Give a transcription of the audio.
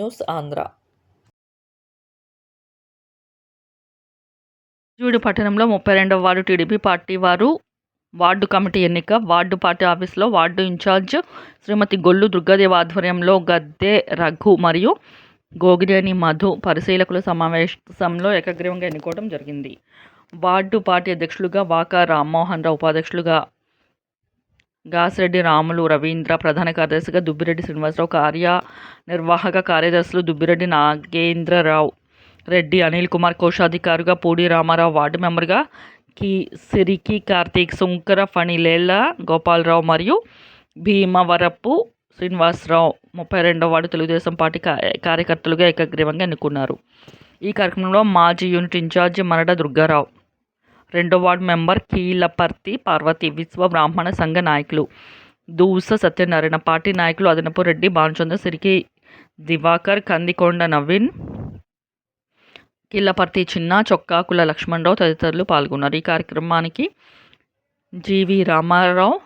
News Andhra జూడి పట్టణంలో ముప్పై రెండవ వార్డు టీడీపీ పార్టీ వారు వార్డు కమిటీ ఎన్నిక వార్డు పార్టీ ఆఫీస్లో వార్డు ఇన్ఛార్జ్ శ్రీమతి గొల్లు దుర్గాదేవి ఆధ్వర్యంలో గద్దె రఘు మరియు గోగిరేని మధు పరిశీలకుల సమావేశంలో ఏకగ్రీవంగా ఎన్నుకోవడం జరిగింది. వార్డు పార్టీ అధ్యక్షులుగా వాకా రామ్మోహన్ రావు ఉపాధ్యక్షులుగా గాసిరెడ్డి రాములు రవీంద్ర ప్రధాన కార్యదర్శిగా దుబ్బిరెడ్డి శ్రీనివాసరావు కార్యనిర్వాహక కార్యదర్శులు దుబ్బిరెడ్డి నాగేంద్రరావు రెడ్డి అనిల్ కుమార్ కోశాధికారిగా పూడి రామారావు వార్డు మెంబర్గా కి సిరికి కార్తీక్ సుంకర ఫణిలేళ్ళ గోపాలరావు మరియు భీమవరపు శ్రీనివాసరావు ముప్పై రెండవ వార్డు తెలుగుదేశం పార్టీ కార్యకర్తలుగా ఏకగ్రీవంగా ఎన్నుకున్నారు. ఈ కార్యక్రమంలో మాజీ యూనిట్ ఇన్ఛార్జి మరడ దుర్గారావు రెండో వార్డు మెంబర్ కీలపర్తి పార్వతి విశ్వ బ్రాహ్మణ సంఘ నాయకులు. దూస సత్యనారాయణ పార్టీ నాయకులు అదనపు రెడ్డి భానుచంద్ర సిరికి దివాకర్ కందికొండ నవీన్ కిల్లపర్తి చిన్న చొక్కా కుల లక్ష్మణరావు తదితరులు పాల్గొన్నారు. ఈ కార్యక్రమానికి జీవి రామారావు